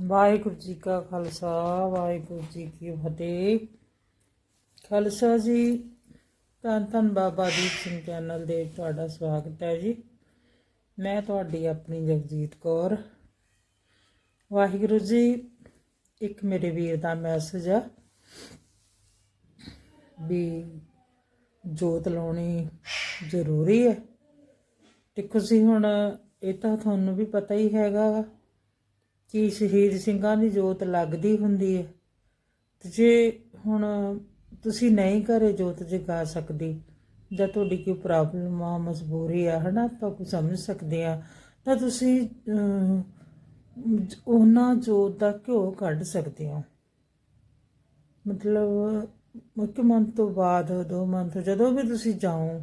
ਵਾਹਿਗੁਰੂ ਜੀ ਕਾ ਖਾਲਸਾ, ਵਾਹਿਗੁਰੂ ਜੀ ਕੀ ਫਤਿਹ। ਖਾਲਸਾ ਜੀ, ਧੰਨ ਧੰਨ ਬਾਬਾ ਦੀਪ ਸਿੰਘ ਚੈਨਲ ਦੇ ਤੁਹਾਡਾ ਸਵਾਗਤ ਹੈ ਜੀ। ਮੈਂ ਤੁਹਾਡੀ ਆਪਣੀ ਜਗਜੀਤ ਕੌਰ। ਵਾਹਿਗੁਰੂ ਜੀ, ਇੱਕ ਮੇਰੇ ਵੀਰ ਦਾ ਮੈਸੇਜ ਆ ਵੀ ਜੋਤ ਲਾਉਣੀ ਜ਼ਰੂਰੀ ਹੈ। ਦੇਖੋ ਜੀ, ਹੁਣ ਇਹ ਤਾਂ ਤੁਹਾਨੂੰ ਵੀ ਪਤਾ ਹੀ ਹੈਗਾ ਗਾ ਕਿ ਸ਼ਹੀਦ ਸਿੰਘਾਂ ਦੀ ਜੋਤ ਲੱਗਦੀ ਹੁੰਦੀ ਹੈ ਤੇ ਜੇ ਹੁਣ ਤੁਸੀਂ ਨਹੀਂ ਘਰੇ ਜੋਤ ਜਗਾ ਸਕਦੇ, ਜਾਂ ਤੁਹਾਡੀ ਕੋਈ ਪ੍ਰੋਬਲਮ ਆ, ਮਜਬੂਰੀ ਆ, ਹਨਾ, ਆਪਾਂ ਕੁਝ ਸਮਝ ਸਕਦੇ ਆ, ਤਾਂ ਤੁਸੀਂ ਉਹਨਾਂ ਜੋਤ ਦਾ ਘਿਓ ਕੱਢ ਸਕਦੇ ਹੋ। ਮਤਲਬ ਇੱਕ ਮੰਥ ਤੋਂ ਬਾਅਦ, ਦੋ ਮੰਥ, ਜਦੋਂ ਵੀ ਤੁਸੀਂ ਜਾਓ,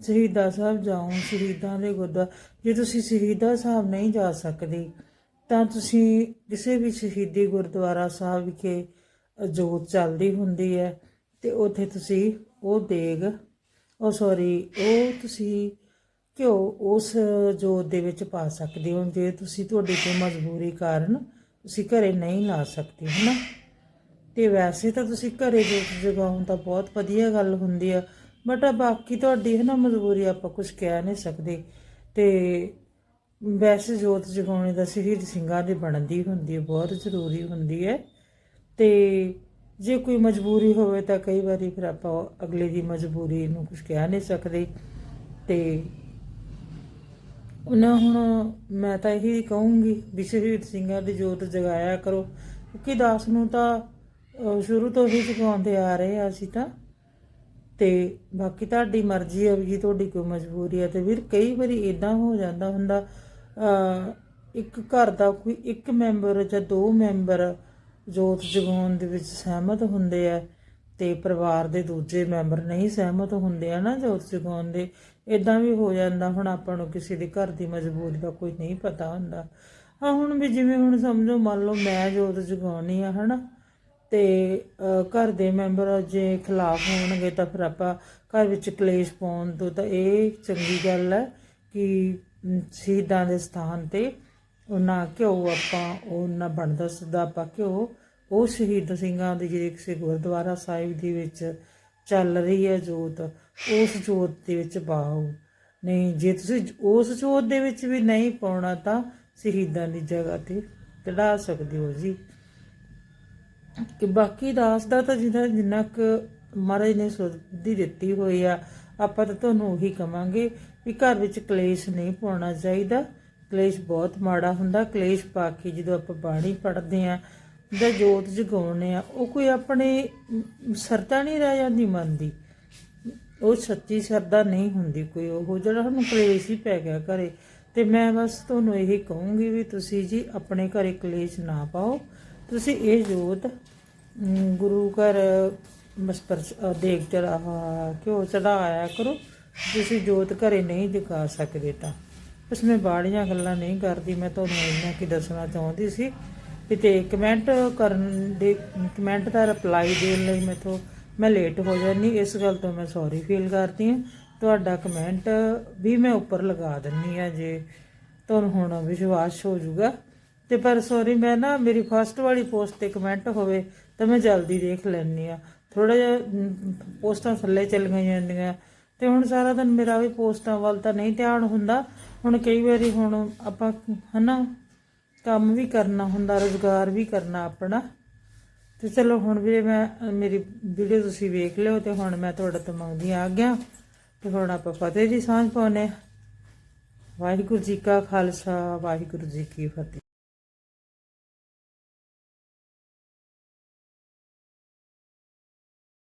ਸ਼ਹੀਦਾਂ ਸਾਹਿਬ ਜਾਓ, ਸ਼ਹੀਦਾਂ ਦੇ ਗੁਰਦੁਆਰਾ, ਜੇ ਤੁਸੀਂ ਸ਼ਹੀਦਾਂ ਸਾਹਿਬ ਨਹੀਂ ਜਾ ਸਕਦੇ ਤਾਂ ਤੁਸੀਂ ਕਿਸੇ ਵੀ ਸ਼ਹੀਦੀ ਗੁਰਦੁਆਰਾ ਸਾਹਿਬ ਵਿਖੇ ਜੋਤ ਚੱਲਦੀ ਹੁੰਦੀ ਹੈ ਤੇ ਉੱਥੇ ਤੁਸੀਂ ਉਹ ਦੇਗ, ਉਹ ਸੌਰੀ ਉਹ ਤੁਸੀਂ ਘਿਓ ਉਸ ਜੋਤ ਦੇ ਵਿੱਚ ਪਾ ਸਕਦੇ ਹੋ, ਜੇ ਤੁਸੀਂ ਤੁਹਾਡੀ ਕੋਈ ਮਜਬੂਰੀ ਕਾਰਨ ਤੁਸੀਂ ਘਰੇ ਨਹੀਂ ਲਾ ਸਕਦੇ, ਹਨਾ? ਤੇ ਵੈਸੇ ਤਾਂ ਤੁਸੀਂ ਘਰੇ ਜੋਤ ਜਗਾਉਣ ਤਾਂ ਬਹੁਤ ਵਧੀਆ ਗੱਲ ਹੁੰਦੀ ਆ ਬਟ ਬਾਕੀ ਤੁਹਾਡੀ ਹੈ ਨਾ ਮਜਬੂਰੀ ਆਪਾਂ ਕੁਝ ਕਹਿ ਨਹੀਂ ਸਕਦੇ। ਤੇ ਵੈਸੇ ਜੋਤ ਜਗਾਉਣੇ ਦਾ ਸ਼ਹੀਦ ਸਿੰਘਾਂ ਦੀ ਬਣਦੀ ਹੁੰਦੀ ਹੈ, ਬਹੁਤ ਜ਼ਰੂਰੀ ਹੁੰਦੀ ਹੈ। ਤੇ ਜੇ ਕੋਈ ਮਜਬੂਰੀ ਹੋਵੇ ਤਾਂ ਕਈ ਵਾਰੀ ਫਿਰ ਆਪਾਂ ਅਗਲੇ ਦੀ ਮਜਬੂਰੀ ਨੂੰ ਕੁਝ ਕਹਿ ਨਹੀਂ ਸਕਦੇ। ਤੇ ਉਹਨਾਂ ਹੁਣ ਮੈਂ ਤਾਂ ਇਹੀ ਕਹੂੰਗੀ ਵੀ ਸ਼ਹੀਦ ਸਿੰਘਾਂ ਦੀ ਜੋਤ ਜਗਾਇਆ ਕਰੋ, ਕਿਉਂਕਿ ਦਾਸ ਨੂੰ ਤਾਂ ਸ਼ੁਰੂ ਤੋਂ ਹੀ ਜਗਾਉਂਦੇ ਆ ਰਹੇ ਆ ਅਸੀਂ ਤਾਂ। ਤੇ ਬਾਕੀ ਤੁਹਾਡੀ ਮਰਜ਼ੀ ਹੈ ਵੀ ਜੀ ਤੁਹਾਡੀ ਕੋਈ ਮਜਬੂਰੀ ਹੈ ਤੇ ਵੀਰ ਕਈ ਵਾਰੀ ਇਦਾਂ ਹੋ ਜਾਂਦਾ ਹੁੰਦਾ ਇੱਕ ਘਰ ਦਾ ਕੋਈ ਇੱਕ ਮੈਂਬਰ ਜਾਂ ਦੋ ਮੈਂਬਰ ਜੋਤ ਜਗਾਉਣ ਦੇ ਵਿੱਚ ਸਹਿਮਤ ਹੁੰਦੇ ਆ ਤੇ ਪਰਿਵਾਰ ਦੇ ਦੂਜੇ ਮੈਂਬਰ ਨਹੀਂ ਸਹਿਮਤ ਹੁੰਦੇ ਆ ਨਾ ਜੋਤ ਜਗਾਉਣ ਦੇ ਇਦਾਂ ਵੀ ਹੋ ਜਾਂਦਾ, ਹੁਣ ਆਪਾਂ ਨੂੰ ਕਿਸੇ ਦੇ ਘਰ ਦੀ ਮਜਬੂਰੀ ਦਾ ਕੋਈ ਨਹੀਂ ਪਤਾ ਹੁੰਦਾ। ਹਾਂ ਹੁਣ ਵੀ ਜਿਵੇਂ ਹੁਣ ਸਮਝੋ ਮੰਨ ਲਓ ਮੈਂ ਜੋਤ ਜਗਾਉਣੀ ਆ, ਹਨਾ? ਤੇ ਘਰ ਦੇ ਮੈਂਬਰ ਜੇ ਖਿਲਾਫ ਹੋਣਗੇ ਤਾਂ ਫਿਰ ਆਪਾਂ ਘਰ ਵਿੱਚ ਕਲੇਸ਼ ਪਾਉਣ ਤੋਂ ਤਾਂ ਇਹ ਚੰਗੀ ਗੱਲ ਹੈ ਕਿ ਸ਼ਹੀਦਾਂ ਦੇ ਸਥਾਨ ਤੇ ਉਹਨਾਂ ਘਿਓ ਆਪਾਂ ਉਹਨਾਂ ਬਣਦਾ ਸਦਾ ਆਪਾਂ ਘਿਓ, ਉਹ ਸ਼ਹੀਦ ਸਿੰਘਾਂ ਦੀ ਜਿਹੜੇ ਕਿਸੇ ਗੁਰਦੁਆਰਾ ਸਾਹਿਬ ਦੇ ਵਿੱਚ ਚੱਲ ਰਹੀ ਹੈ ਜੋਤ, ਉਸ ਜੋਤ ਦੇ ਵਿੱਚ ਪਾਓ ਨਹੀਂ, ਜੇ ਤੁਸੀਂ ਉਸ ਜੋਤ ਦੇ ਵਿੱਚ ਵੀ ਨਹੀਂ ਪਾਉਣਾ ਤਾਂ ਸ਼ਹੀਦਾਂ ਦੀ ਜਗ੍ਹਾ ਤੇ ਚੜਾ ਸਕਦੇ ਹੋ ਜੀ। ਕਿ ਬਾਕੀ ਦਾਸ ਦਾ ਤਾਂ ਜਿਹਦਾ ਜਿੰਨਾ ਕੁ ਮਹਾਰਾਜ ਨੇ ਸੁਧੀ ਦਿੱਤੀ ਹੋਈ ਆ ਆਪਾਂ ਤਾਂ ਤੁਹਾਨੂੰ ਉਹੀ ਕਵਾਂਗੇ ਵੀ ਘਰ ਵਿੱਚ ਕਲੇਸ਼ ਨਹੀਂ ਪਾਉਣਾ ਚਾਹੀਦਾ। ਕਲੇਸ਼ ਬਹੁਤ ਮਾੜਾ ਹੁੰਦਾ ਕਲੇਸ਼ ਪਾ ਕੇ ਜਦੋਂ ਆਪਾਂ ਬਾਣੀ ਪੜ੍ਹਦੇ ਆ ਜਾਂ ਜੋਤ ਜਗਾਉਣੇ ਆ ਉਹ ਕੋਈ ਆਪਣੇ ਅਮ, ਸਰਦਾ ਨਹੀਂ ਰਹਿ ਜਾਂਦੀ ਮਨ ਦੀ। ਉਹ ਸੱਚੀ ਸਰਦਾ ਨਹੀਂ ਹੁੰਦੀ ਕੋਈ ਉਹ ਜਿਹੜਾ ਸਾਨੂੰ ਕਲੇਸ਼ ਹੀ ਪੈ ਗਿਆ ਘਰੇ। ਤੇ ਮੈਂ ਬਸ ਤੁਹਾਨੂੰ ਇਹੀ ਕਹੂੰਗੀ ਵੀ ਤੁਸੀਂ ਜੀ ਆਪਣੇ ਘਰੇ ਕਲੇਸ਼ ਨਾ ਪਾਓ। ਤੁਸੀਂ ਇਹ ਜੋਤ ਗੁਰੂ ਘਰ ਮਸਪਰ ਦੇਖ ਚੜਾ ਕਿਉਂ ਚੜਾਇਆ ਕਰੋ। ਤੁਸੀਂ ਜੋਤ ਘਰੇ ਨਹੀਂ ਦਿਖਾ ਸਕਦੇ ਤਾਂ। ਬਸ ਮੈਂ ਬਾੜੀਆਂ ਗੱਲਾਂ ਨਹੀਂ ਕਰਦੀ, ਮੈਂ ਤੁਹਾਨੂੰ ਇੰਨਾ ਕੀ ਦੱਸਣਾ ਚਾਹੁੰਦੀ ਸੀ ਵੀ ਤੇ ਕਮੈਂਟ ਕਰਨ ਦੇ, ਕਮੈਂਟ ਦਾ ਰਿਪਲਾਈ ਦੇਣ ਲਈ ਮੈਥੋਂ ਮੈਂ ਲੇਟ ਹੋ ਜਾਂਦੀ, ਇਸ ਗੱਲ ਤੋਂ ਮੈਂ ਸੌਰੀ ਫੀਲ ਕਰਦੀ ਹਾਂ। ਤੁਹਾਡਾ ਕਮੈਂਟ ਵੀ ਮੈਂ ਉੱਪਰ ਲਗਾ ਦਿੰਨੀ ਆ ਜੇ ਤੁਹਾਨੂੰ ਹੁਣ ਵਿਸ਼ਵਾਸ ਹੋ ਜਾਊਗਾ। ਤੇ ਪਰ ਸੌਰੀ ਮੈਂ ਨਾ ਮੇਰੀ ਫਸਟ ਵਾਲੀ ਪੋਸਟ ਤੇ ਕਮੈਂਟ ਹੋਵੇ ਤਾਂ ਮੈਂ ਜਲਦੀ ਦੇਖ ਲੈਣੀ ਆ ਥੋੜਾ ਜਿਹਾ ਪੋਸਟਾਂ ਥੱਲੇ ਚੱਲ ਗਈਆਂ ਜਾਂਦੀਆਂ। ਤੇ ਹੁਣ ਸਾਰਾ ਦਿਨ ਮੇਰਾ ਵੀ ਪੋਸਟਾਂ ਵੱਲ ਤਾਂ ਨਹੀਂ ਧਿਆਨ ਹੁੰਦਾ। ਹੁਣ ਕਈ ਵਾਰੀ ਹੁਣ ਆਪਾਂ, ਹਨਾ, ਕੰਮ ਵੀ ਕਰਨਾ ਹੁੰਦਾ, ਰੋਜ਼ਗਾਰ ਵੀ ਕਰਨਾ ਆਪਣਾ। ਤੇ ਚਲੋ ਹੁਣ ਵੀਰੇ ਮੈਂ, ਮੇਰੀ ਵੀਡੀਓ ਤੁਸੀਂ ਵੇਖ ਲਿਓ ਤੇ ਹੁਣ ਮੈਂ ਤੁਹਾਡਾ ਤੋਂ ਮੰਗਦੀ ਆ ਗਿਆ। ਤੇ ਹੁਣ ਆਪਾਂ ਫਤਿਹ ਦੀ ਸਾਂਝ ਪਾਉਨੇ ਵਾਹਿਗੁਰੂ ਜੀ ਕਾ ਖਾਲਸਾ, ਵਾਹਿਗੁਰੂ ਜੀ ਕੀ ਫਤਿਹ।